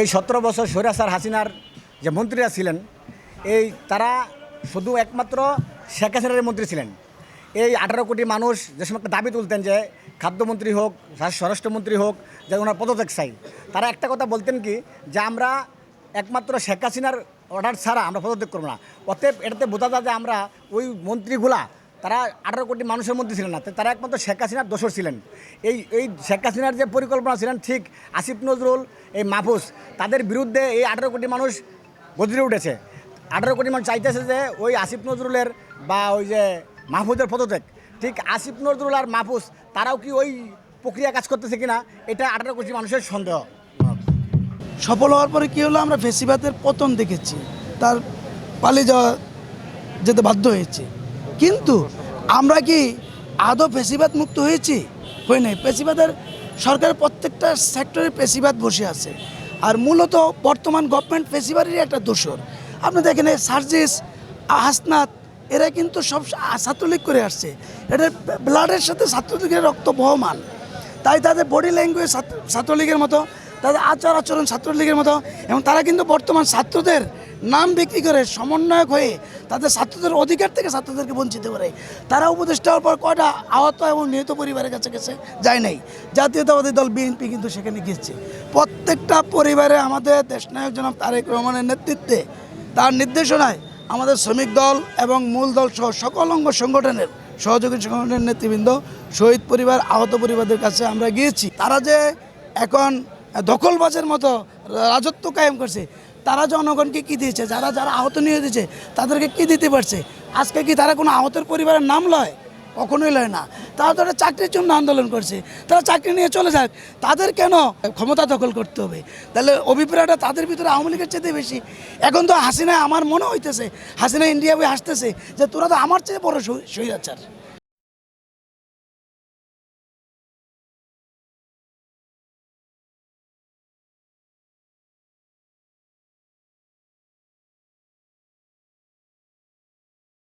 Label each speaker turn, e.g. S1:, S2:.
S1: এই সতেরো বছর সৈরাসার হাসিনার যে মন্ত্রীরা ছিলেন, এই তারা শুধু একমাত্র শেখ হাসিনার মন্ত্রী ছিলেন। এই আঠারো কোটি মানুষ যে সময় দাবি তুলতেন যে খাদ্যমন্ত্রী হোক স্বরাষ্ট্রমন্ত্রী হোক, যে ওনার পদত্যাগ চাই, তারা একটা কথা বলতেন কি, যে আমরা একমাত্র শেখ হাসিনার অর্ডার ছাড়া আমরা পদত্যাগ করব না। অতএব এটাতে বোঝা যায় যে আমরা ওই মন্ত্রীগুলা তারা আঠারো কোটি মানুষের মধ্যে ছিলেন না। তারা একমাত্র শেখ হাসিনার দোষর ছিলেন। এই এই শেখ হাসিনার যে পরিকল্পনা ছিলেন, ঠিক আসিফ নজরুল, এই মাহফুজ, তাদের বিরুদ্ধে এই আঠারো কোটি মানুষ গজরে উঠেছে। আঠারো কোটি মানুষ চাইতেছে যে ওই আসিফ নজরুলের বা ওই যে মাহফুজের পদত্যাগ। ঠিক আসিফ নজরুল আর মাহফুজ, তারাও কি ওই প্রক্রিয়া কাজ করতেছে কিনা, এটা আঠারো কোটি মানুষের সন্দেহ।
S2: সফল হওয়ার পরে কী হলো? আমরা ফেসিবাদের পতন দেখেছি। তার পালিয়ে যাওয়া যেতে বাধ্য হয়েছে। কিন্তু আমরা কি আদৌ ফেসিবাদ মুক্ত হয়েছি? হই নাই? ফেসিবাদের সরকারের প্রত্যেকটা সেক্টরে ফেসিবাদ বসে আছে। আর মূলত বর্তমান গভর্নমেন্ট ফেসিবাদেরই একটা দোষর। আপনি দেখেন সার্জিস, হাসনাত, এরা কিন্তু সব ছাত্রলীগ করে আসছে। এটা ব্লাডের সাথে ছাত্রলীগের রক্ত বহমান। তাই তাদের বডি ল্যাঙ্গুয়েজ ছাত্রলীগের মতো তাদের আচার আচরণ ছাত্রলীগের মতো। এবং তারা কিন্তু বর্তমান ছাত্রদের নাম বিক্রি করে সমন্বয়ক হয়ে তাদের ছাত্রদের অধিকার থেকে ছাত্রদেরকে বঞ্চিত করে। তারা উপদেষ্টা হওয়ার পর কয়টা আহত এবং নিহত পরিবারের কাছে গেছে যায় নাই। জাতীয়তাবাদী দল বিএনপি কিন্তু সেখানে গিয়েছে। প্রত্যেকটা পরিবারে আমাদের দেশনায়ক জনাব তারেক রহমানের নেতৃত্বে তার নির্দেশনায় আমাদের শ্রমিক দল এবং মূল দল সহ সকল অঙ্গ সংগঠনের সহযোগী সংগঠনের নেতৃবৃন্দ, শহীদ পরিবার, আহত পরিবারদের কাছে আমরা গিয়েছি। তারা যে এখন দখলবাজের মতো রাজত্ব কায়েম করছে। তারা জনগণকে কি দিয়েছে? যারা যারা আহত নিয়ে দিয়েছে তাদেরকে কি দিতে পারছে? আজকে কি তারা কোনো আহতের পরিবারের নাম লয়? কখনোই লয় না। তারা তো একটা চাকরির জন্য আন্দোলন করছে। তারা চাকরি নিয়ে চলে যাক। তাদের কেন ক্ষমতা দখল করতে হবে? তাহলে অভিপ্রায়টা তাদের ভিতরে আওয়ামী লীগের চেয়ে বেশি। এখন তো হাসিনা আমার মনে হইতেছে, হাসিনা ইন্ডিয়া বই হাসতেছে যে তোরা তো আমার চেয়ে বড় স্বৈরাচার